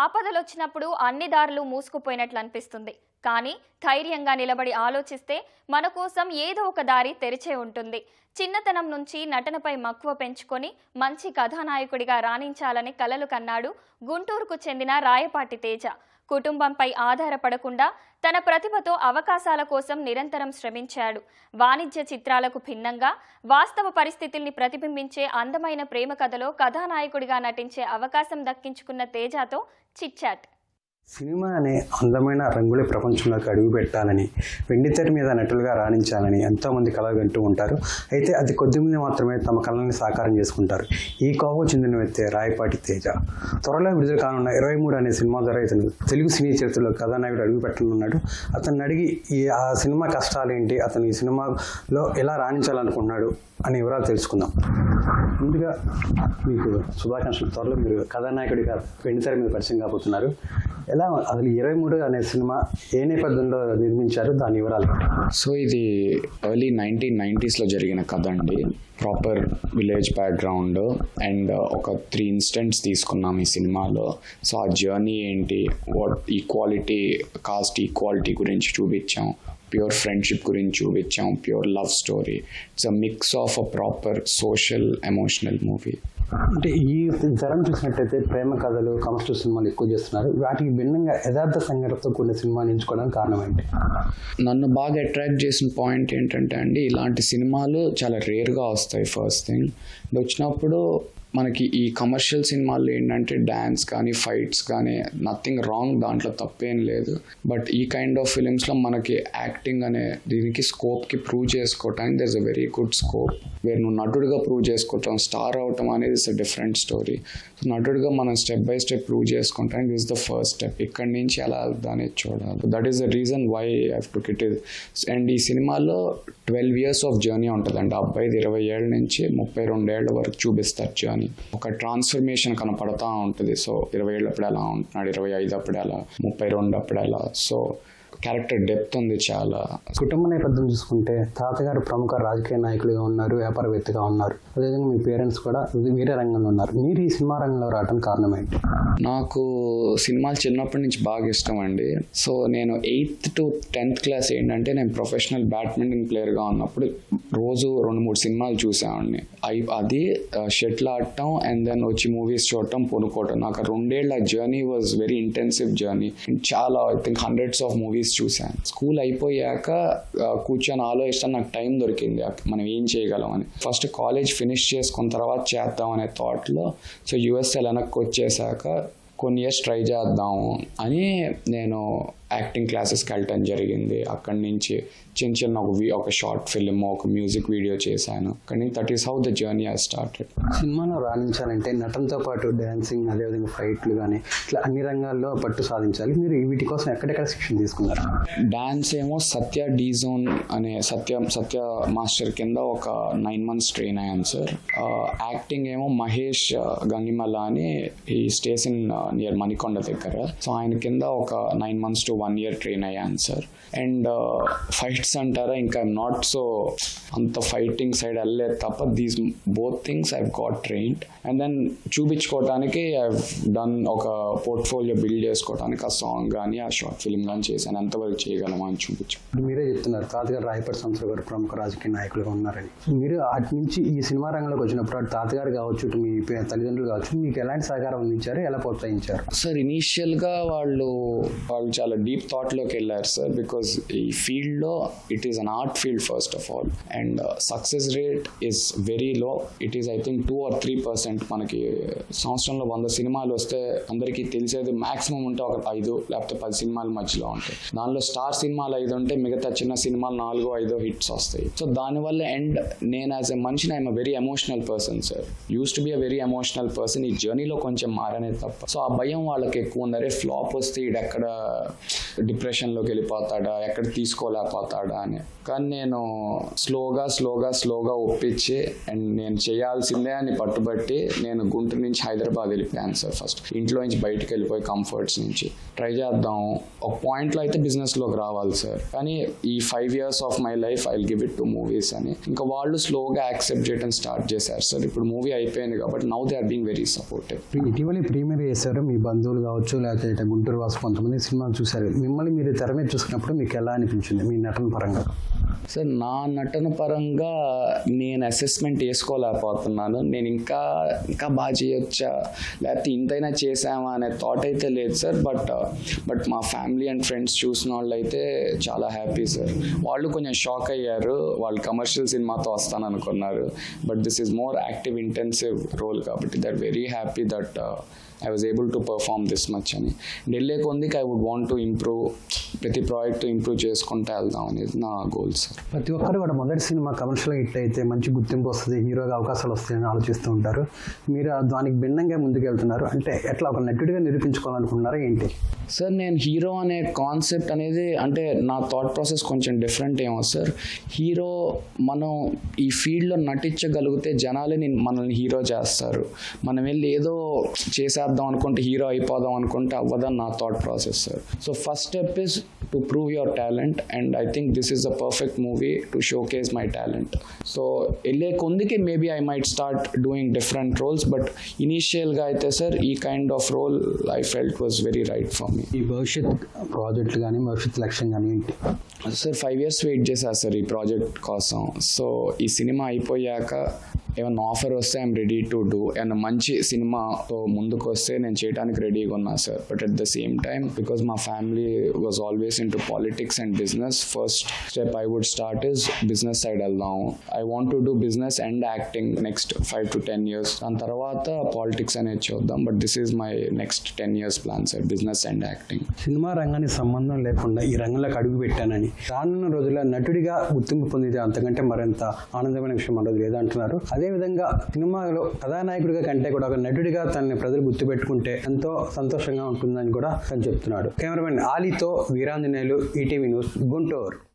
ఆపదలొచ్చినప్పుడు అన్ని దారులు మూసుకుపోయినట్లు అనిపిస్తుంది. కానీ ధైర్యంగా నిలబడి ఆలోచిస్తే మన కోసం ఏదో ఒక దారి తెరిచే ఉంటుంది. చిన్నతనం నుంచి నటనపై మక్కువ పెంచుకొని మంచి కథానాయకుడిగా రాణించాలని కలలు కన్నాడు గుంటూరుకు చెందిన రాయపాటి తేజ. కుటుంబంపై ఆధారపడకుండా తన ప్రతిభతో అవకాశాల కోసం నిరంతరం శ్రమించాడు. వాణిజ్య చిత్రాలకు భిన్నంగా వాస్తవ పరిస్థితుల్ని ప్రతిబింబించే అందమైన ప్రేమ కథలో కథానాయకుడిగా నటించే అవకాశం దక్కించుకున్న తేజాతో చిట్చాట్. సినిమా అనే అందమైన రంగుల ప్రపంచంలోకి అడుగు పెట్టాలని వెండితెర మీద నటులుగా రాణించాలని ఎంతోమంది కలలు వింటూ ఉంటారు. అయితే అది కొద్దిమంది మాత్రమే తమ కళల్ని సాకారం చేసుకుంటారు. ఈ కోపం చెందిన వ్యక్తి రాయపాటి తేజ. త్వరలో విడుదల కానున్న ఇరవై మూడు అనే సినిమా ద్వారా ఇతను తెలుగు సినీ చరిత్రలో కథానాయకుడు అడుగు పెట్టనున్నాడు. అతన్ని అడిగి ఈ ఆ సినిమా కష్టాలు ఏంటి అతను ఈ సినిమాలో ఎలా రాణించాలనుకున్నాడు అనే వివరాలు తెలుసుకుందాం. ముందుగా మీకు శుభాకాంక్షలు. త్వరలో మీరు కథానాయకుడిగా వెండితెర మీద పరిచయం కాబోతున్నారు. ఎలా అసలు ఇరవై మూడు అనే సినిమా ఏ నేపథ్యంలో నిర్మించారు? దాని వివరాలు. సో ఇది ఎర్లీ నైన్టీన్ నైంటీస్లో జరిగిన కథ అండి. ప్రాపర్ విలేజ్ బ్యాక్గ్రౌండ్ అండ్ ఒక త్రీ ఇన్స్టెంట్స్ తీసుకున్నాం ఈ సినిమాలో. సో ఆ జర్నీ ఏంటి? వాట్ ఈక్వాలిటీ కాస్ట్ ఈక్వాలిటీ గురించి చూపించాం. ప్యూర్ ఫ్రెండ్షిప్ గురించి చూపించాం. Pure love story. It's a mix of a proper social emotional movie. అంటే ఈ తరం చూసినట్టయితే ప్రేమ కథలు కమర్షియల్ సినిమాలు ఎక్కువ చేస్తున్నారు. వాటికి భిన్నంగా యథార్థ సంఘటనతో కూడిన సినిమాని ఎంచుకోవడానికి కారణం ఏంటి? నన్ను బాగా అట్రాక్ట్ చేసిన పాయింట్ ఏంటంటే అండి ఇలాంటి సినిమాలు చాలా రేర్గా వస్తాయి ఫస్ట్ థింగ్ వచ్చినప్పుడు మనకి ఈ కమర్షియల్ సినిమాల్లో ఏంటంటే డ్యాన్స్ కానీ ఫైట్స్ కానీ నథింగ్ రాంగ్ దాంట్లో తప్పేం లేదు. బట్ ఈ కైండ్ ఆఫ్ ఫిలిమ్స్లో మనకి యాక్టింగ్ అనే దీనికి స్కోప్కి ప్రూవ్ చేసుకోవటానికి there is a very good scope వేరు నువ్వు నటుడుగా ప్రూవ్ చేసుకోవటం స్టార్ అవటం అనేది is a different story so నటుడుగా మనం స్టెప్ బై స్టెప్ ప్రూవ్ చేసుకుంటానికి దిస్ ద ఫస్ట్ స్టెప్ ఇక్కడి నుంచి ఎలా దాన్ని చూడాలి. That is the reason why I took it is and ఈ సినిమాలో ట్వెల్వ్ ఇయర్స్ ఆఫ్ జర్నీ ఉంటుందండి. అబ్బాయిది ఇరవై ఏళ్ళ నుంచి ముప్పై రెండేళ్ళ వరకు చూపిస్తారు జర్నీ ఒక ట్రాన్స్ఫర్మేషన్ కనపడతా ఉంటుంది. సో ఇరవై ఏళ్ళప్పుడు ఎలా ఉంటున్నాడు ఇరవై ఐదు అప్పుడు ఎలా ముప్పై రెండు అప్పుడు ఎలా సో క్యారెక్టర్ డెప్త్ ఉంది చాలా. కుటుంబ నేపథ్యం చూసుకుంటే తాతగారు ప్రముఖ రాజకీయ నాయకులుగా ఉన్నారు వ్యాపారవేత్తగా ఉన్నారు. అదేవిధంగా మీ పేరెంట్స్ కూడా వేరే రంగంలో ఉన్నారు. మీరు ఈ సినిమా రంగంలో రావడానికి కారణం ఏంటి నాకు సినిమాలు చిన్నప్పటి నుంచి బాగా ఇష్టం అండి. సో నేను ఎయిత్ టు టెన్త్ క్లాస్ ఏంటంటే నేను ప్రొఫెషనల్ బ్యాడ్మింటన్ ప్లేయర్గా ఉన్నప్పుడు రోజు రెండు మూడు సినిమాలు చూసేవాడిని. అవి అది షటిల్ ఆడటం అండ్ దెన్ వచ్చి మూవీస్ చూడటం పొనుకోవటం నాకు రెండేళ్ళ journey was very intensive journey చాలా I think hundreds of movies చూశాను. స్కూల్ అయిపోయాక కూర్చొని ఆలోచిస్తాను నాకు టైం దొరికింది. మనం ఏం చేయగలం అని. ఫస్ట్ కాలేజ్ ఫినిష్ చేసుకున్న తర్వాత చేద్దాం అనే థాట్లో సో యుఎస్ఎల్ వెనక్కి వచ్చేసాక కొన్ని ఇయర్స్ ట్రై చేద్దాం అని నేను యాక్టింగ్ క్లాసెస్కి వెళ్ళటం జరిగింది. అక్కడి నుంచి చిన్న చిన్న ఒక వి- ఒక షార్ట్ ఫిల్మ్ ఒక మ్యూజిక్ వీడియో చేశాను. నుంచి that is how the journey I started. సినిమాలో రాణించాలంటే నటనతో పాటు డ్యాన్సింగ్ అదేవిధంగా ఫైట్లు కానీ ఇట్లా అన్ని రంగాల్లో పట్టు సాధించాలి. మీరు వీటి కోసం ఎక్కడెక్కడ శిక్షణ తీసుకున్నారు? డాన్స్ ఏమో సత్య డీ జోన్ అనే సత్య సత్య మాస్టర్ కింద ఒక నైన్ మంత్స్ ట్రైన్ అయ్యాను సార్. యాక్టింగ్ ఏమో మహేష్ ఆ, గంగిమల్ల అని ఈ స్టేస్ ఇన్ నియర్ మణికొండ దగ్గర. సో ఆయన కింద ఒక nine months to one year train అయ్యాను సార్. అండ్ ఫైట్స్ అంటారా? ఇంకా నాట్ సో అంత ఫైటింగ్ సైడ్ వెళ్ళలేదు తప్ప these both things I got trained and then చూపించుకోవటానికి I done ఒక పోర్ట్ఫోలియో బిల్డ్ చేసుకోవడానికి ఆ సాంగ్ కానీ ఆ షార్ట్ ఫిల్మ్ కానీ చేశాను. ఎంతవరకు చేయగలమా అని చూపించు. మీరే చెప్తున్నారు తాతగారు రాయపడి సంస్థ గారు ప్రముఖ రాజకీయ నాయకులుగా ఉన్నారని. మీరు అటు నుంచి ఈ సినిమా రంగంలోకి వచ్చినప్పుడు అటు తాతగారు కావచ్చు మీ తల్లిదండ్రులు కావచ్చు మీకు ఎలాంటి సహకారం అందించారు? ఎలా ప్రోత్సహించారు? సార్ ఇనీషియల్గా వాళ్ళు వాళ్ళు చాలా డీప్ థాట్లోకి వెళ్ళారు సార్ బికాజ్ ఈ ఫీల్డ్లో it is an art field first of all and success rate is very low it is I think two or three percent మనకి. సంవత్సరంలో వంద సినిమాలు వస్తే అందరికీ తెలిసేది మాక్సిమం ఉంటే ఒక ఐదు లేకపోతే పది సినిమాల మధ్యలో ఉంటాయి. దానిలో స్టార్ సినిమాలు ఐదు ఉంటే మిగతా చిన్న సినిమాలు నాలుగో ఐదో హిట్స్ వస్తాయి. సో దానివల్ల ఎండ్ నేను యాజ్ ఎ మనిషిని I'm very emotional person sir used to be a very emotional person ఈ జర్నీలో కొంచెం మారనే తప్ప. సో ఆ భయం వాళ్ళకి ఎక్కువ ఉంది ఫ్లాప్ వస్తే ఇక్కడ డిప్రెషన్లోకి వెళ్ళిపోతాడా? ఎక్కడ తీసుకోలేకపోతాడా అని. కానీ నేను స్లోగా స్లోగా స్లోగా ఒప్పించి అండ్ నేను చేయాల్సిందే అని పట్టుబట్టి నేను గుంటూరు నుంచి హైదరాబాద్ వెళ్ళిపోయాను సార్ ఫస్ట్. ఇంట్లో నుంచి బయటకు వెళ్ళిపోయి కంఫర్ట్స్ నుంచి. ట్రై చేద్దాం. ఒక పాయింట్లో అయితే బిజినెస్లోకి రావాలి సార్. కానీ ఈ five years of my life I give it to movies అని. ఇంకా వాళ్ళు స్లోగా యాక్సెప్ట్ చేయడం స్టార్ట్ చేశారు సార్. ఇప్పుడు మూవీ అయిపోయింది కాబట్టి now they are being very supportive ఇటీవల ప్రీమియర్ చేశారు. మీ బంధువులు కావచ్చు లేకపోతే గుంటూరు వాసు కొంతమంది సినిమాలు చూశారు. మిమ్మల్ని మీరు తెర మీద చూసినప్పుడు మీకు ఎలా అనిపించింది? మీ నటన పరంగా? సార్ నా నటన పరంగా నేను అసెస్మెంట్ వేసుకోలేకపోతున్నాను నేను ఇంకా ఇంకా బాగా చేయొచ్చా? లేకపోతే ఇంతైనా చేసామా అనే థాట్ అయితే లేదు సార్. బట్ బట్ మా ఫ్యామిలీ అండ్ ఫ్రెండ్స్ చూసిన వాళ్ళు అయితే చాలా హ్యాపీ సార్. వాళ్ళు కొంచెం షాక్ అయ్యారు. వాళ్ళు కమర్షియల్ సినిమాతో వస్తాను అనుకున్నారు but this is more active intensive role కాబట్టి that very happy that I was able to perform this much అని. ఢిల్లీ కొందికి I would want to improve ప్రతి ప్రాజెక్ట్ ఇంప్రూవ్ చేసుకుంటూ వెళ్దాం అనేది నా గోల్స్ సార్ ప్రతి ఒక్కరు కూడా మొదటి సినిమా కమర్షియల్ హిట్ అయితే మంచి గుర్తింపు వస్తుంది హీరోగా అవకాశాలు వస్తాయని ఆలోచిస్తూ ఉంటారు. మీరు దానికి భిన్నంగా ముందుకు వెళ్తున్నారు అంటే ఎట్లా ఒక నటుడిగా నిరూపించుకోవాలనుకుంటున్నారా ఏంటి? సార్ నేను హీరో అనే కాన్సెప్ట్ అనేది అంటే నా థాట్ ప్రాసెస్ కొంచెం డిఫరెంట్ ఏమో సార్ హీరో మనం ఈ ఫీల్డ్లో నటించగలిగితే జనాలే నేను మనల్ని హీరో చేస్తారు. మనం వెళ్ళి ఏదో చేసేద్దాం అనుకుంటే హీరో అయిపోదాం అనుకుంటే అవ్వదని నా thought process sir so first step is to prove your talent and I think this is a perfect movie to showcase my talent so వెళ్ళే కొందికి maybe I might start doing different roles but ఇనీషియల్గా అయితే sir ఈ kind of role I felt was very right for ఈ భవిష్యత్ ప్రాజెక్టులు కానీ భవిష్యత్ లక్ష్యం కానీ ఏంటి? సార్ ఫైవ్ ఇయర్స్ వెయిట్ చేశారు సార్ ఈ ప్రాజెక్ట్ కోసం. సో ఈ సినిమా అయిపోయాక ఏమన్నా ఆఫర్ వస్తే I'm ready to do and మంచి సినిమాతో ముందుకు వస్తే నేను చేయడానికి రెడీగా ఉన్నా sir but at the same time because మా family was always into politics and business first step I would start is business side వెళ్దాం. I want to do business and acting next five to ten years దాని తర్వాత politics అనేది చూద్దాం. But this is my next ten years plan sir business and acting cinema రంగానికి సంబంధం లేకుండా ఈ రంగంలోకి అడుగు పెట్టానని. రానున్న రోజుల్లో నటుడిగా గుర్తింపు పొందితే అంతకంటే మరింత ఆనందమైన విషయం ఉండదు లేదంటున్నారు అదేవిధంగా సినిమాలో కథానాయకుడిగా కంటే కూడా ఒక నటుడిగా తనని ప్రజలు గుర్తుపెట్టుకుంటే ఎంతో సంతోషంగా ఉంటుందని కూడా తను చెప్తున్నాడు. కెమెరామెన్ ఆలీతో వీరాంజనేయులు ఈటీవీ న్యూస్ గుంటూరు.